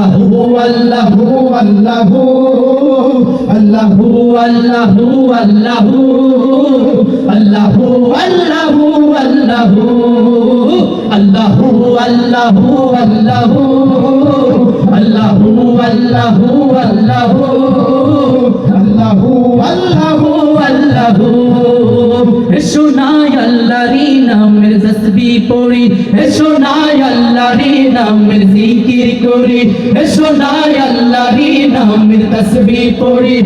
আল্লাহু আল্লাহু আল্লাহু আল্লাহু আল্লাহু আল্লাহু আল্লাহু আল্লাহু আল্লাহু আল্লাহু আল্লাহু আল্লাহু আল্লাহু আল্লাহু আল্লাহু আল্লাহু আল্লাহু আল্লাহু। শোনায় আল্লাহরি নামের তসবি পড়ি। শোনায় আল্লাহরি নামের জিকির করি। শোনায় আল্লাহরি নামের তসবি পড়ি।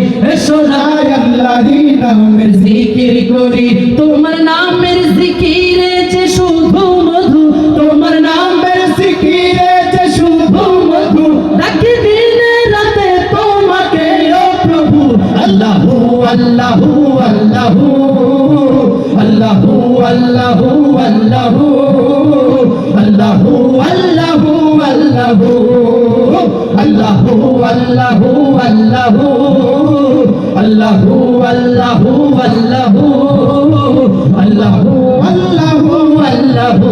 শোনায় আল্লাহরি নামের জিকির করি। তোমার নামের জিকিরে যে শুধু মধু, তোমার নামের জিকিরে যে শুধু মধু ডাকি দিনে রাতে তোমাকে ও প্রভু আল্লাহু আল্লাহু আল্লাহু আল্লাহু আল্লাহু আল্লাহু আল্লাহু আল্লাহু আল্লাহু আল্লাহু আল্লাহু আল্লাহু আল্লাহু আল্লাহু আল্লাহু আল্লাহু আল্লাহু আল্লাহু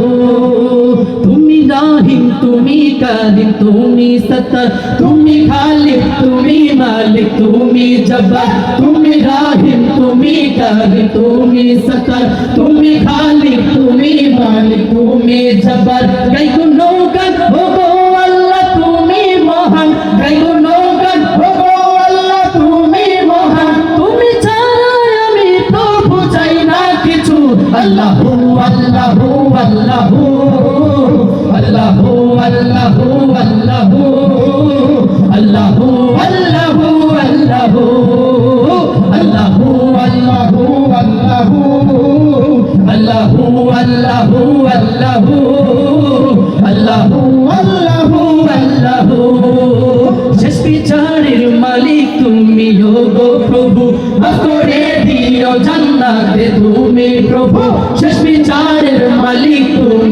তুমি রাহিম তুমি কারিম তুমি সত্তার তুমি খালিক তুমি মালিক তুমি জব্বার তুমি রাহিম তুমি কারিম তুমি খালিক মালিক তুমি জবর গাই গো নৌকান ও আল্লাহ, তুমি মহান গাই নৌকা ও আল্লাহ, তুমি মহান। তুমি ছাড়া আমি প্রভু চাই না কিছু। আল্লাহু আল্লাহু আল্লাহু গো প্রভু মাফ করে দিও জান্নাতে তুমি প্রভু। শেষ বিচারের মালিক তুমি।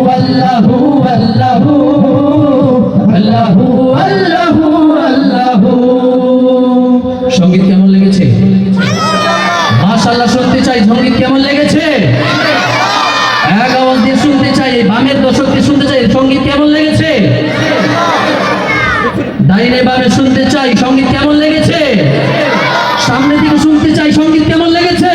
সংগীত কেমন লেগেছে? মাশাল্লাহ শুনতে চাই, সংগীত কেমন লেগেছে? এক আওয়াজ দিয়ে শুনতে চাই, এই বামের দর্শককে শুনতে চাই, সংগীত কেমন লেগেছে? ডাইনে বামে শুনতে চাই, সংগীত কেমন লেগেছে? সামনে দিকে শুনতে চাই, সংগীত কেমন লেগেছে?